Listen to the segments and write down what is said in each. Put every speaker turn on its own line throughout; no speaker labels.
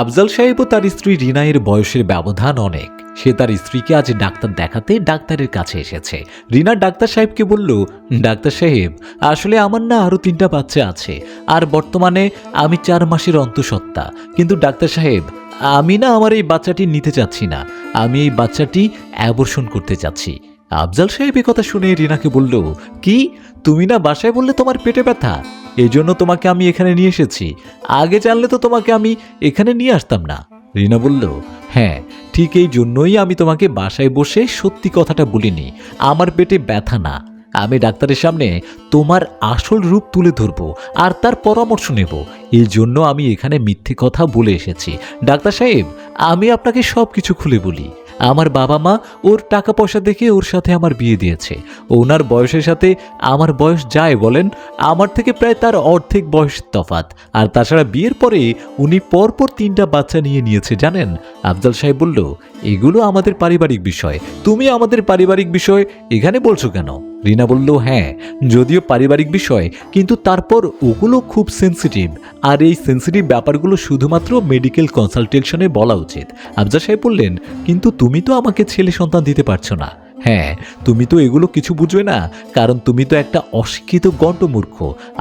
আফজাল সাহেব ও তার স্ত্রী রিনায়ের বয়সের ব্যবধান অনেক। সে তার স্ত্রীকে আজ ডাক্তার দেখাতে ডাক্তারের কাছে এসেছে। রিনা ডাক্তার সাহেবকে বলল, ডাক্তার সাহেব, আসলে আমার না আরও তিনটা বাচ্চা আছে। আর বর্তমানে আমি চার মাসের অন্তঃসত্ত্বা। কিন্তু ডাক্তার সাহেব, আমি না আমার এই বাচ্চাটি নিতে চাচ্ছি না। আমি এই বাচ্চাটি অ্যাবর্ষণ করতে চাচ্ছি। আফজাল সাহেব কথা শুনে রিনাকে বলল, কি? তুমি না বাসায় বললে তোমার পেটে ব্যথা? এই জন্য তোমাকে আমি এখানে নিয়ে এসেছি। আগে জানলে তো তোমাকে আমি এখানে নিয়ে আসতাম না। রিনা বলল হ্যাঁ ঠিক এই জন্যই আমি তোমাকে বাসায় বসে সত্যি কথাটা বলিনি। আমার পেটে ব্যথা না। আমি ডাক্তারের সামনে তোমার আসল রূপ তুলে ধরবো আর তার পরামর্শ নেব। এই জন্য আমি এখানে মিথ্যে কথা বলে এসেছি। ডাক্তার সাহেব, আমি আপনাকে সব কিছু খুলে বলি। আমার বাবা মা ওর টাকা পয়সা দেখে ওর সাথে আমার বিয়ে দিয়েছে। ওনার বয়সের সাথে আমার বয়স যায় বলেন, আমার থেকে প্রায় তার অর্ধেক বয়স তফাত। আর তাছাড়া বিয়ের পরে উনি পরপর তিনটা বাচ্চা নিয়ে নিয়েছে, জানেন? আফজাল সাহেব বলল, এগুলো আমাদের পারিবারিক বিষয়। তুমি আমাদের পারিবারিক বিষয় এখানে বলছো কেন? রিনা বলল হ্যাঁ যদিও পারিবারিক বিষয়, কিন্তু তারপর ওগুলো খুব সেন্সিটিভ আর এই সেন্সিটিভ ব্যাপারগুলো শুধুমাত্র মেডিকেল কনসালটেশনে বলা উচিত। আফজাল সাহেব বললেন, কিন্তু তুমি তো আমাকে ছেলে সন্তান দিতে পারছ না। হ্যাঁ তুমি তো এগুলো কিছু বুঝবে না, কারণ তুমি তো একটা অশিক্ষিত গণ্ড মূর্খ।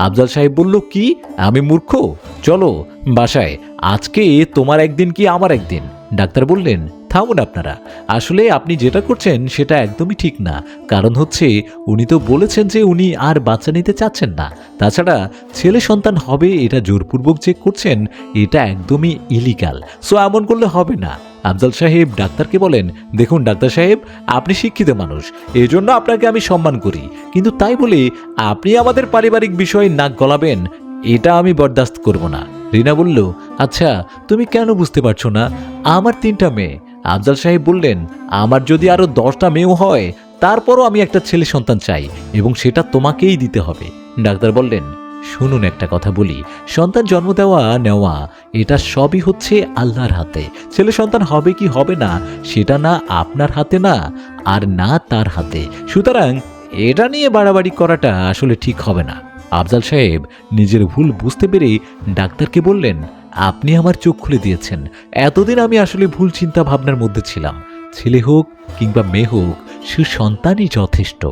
আফজাল সাহেব বলল, কি? আমি মূর্খ? চলো, বাসায়। আজকে তোমার একদিন কি আমার একদিন? ডাক্তার বললেন থামুন আপনারা। আসলে আপনি যেটা করছেন সেটা একদমই ঠিক না। কারণ হচ্ছে, উনি তো বলেছেন যে উনি আর বাচ্চা নিতে চাচ্ছেন না। তাছাড়া ছেলে সন্তান হবে, এটা জোরপূর্বক যে করছেন, এটা একদমই ইলিগাল সো এমন করলে হবে না। আফজাল সাহেব ডাক্তারকে বলেন, দেখুন ডাক্তার সাহেব, আপনি শিক্ষিত মানুষ। এই জন্য আপনাকে আমি সম্মান করি। কিন্তু তাই বলে আপনি আমাদের পারিবারিক বিষয়ে নাক গলাবেন, এটা আমি বরদাস্ত করব না। রিনা বলল আচ্ছা তুমি কেন বুঝতে পারছ না? আমার তিনটা মেয়ে। আফজাল সাহেব বললেন, আমার যদি আরও দশটা মেয়েও হয়, তারপরও আমি একটা ছেলে সন্তান চাই এবং সেটা তোমাকেই দিতে হবে। ডাক্তার বললেন, শুনুন একটা কথা বলি। সন্তান জন্ম দেওয়া, নেওয়া, এটা সবই হচ্ছে আল্লাহর হাতে। ছেলে সন্তান হবে কি হবে না, সেটা না আপনার হাতে না, আর না তার হাতে। সুতরাং এটা নিয়ে বাড়াবাড়ি করাটা আসলে ঠিক হবে না। আফজাল সাহেব নিজের ভুল বুঝতে পেরে ডাক্তারকে বললেন আপনি আমার চোখ খুলে দিয়েছেন। এতদিন আমি আসলে ভুল চিন্তা ভাবনার মধ্যে ছিলাম। ছেলে হোক কিংবা মেয়ে হোক, সে সন্তানই যথেষ্ট।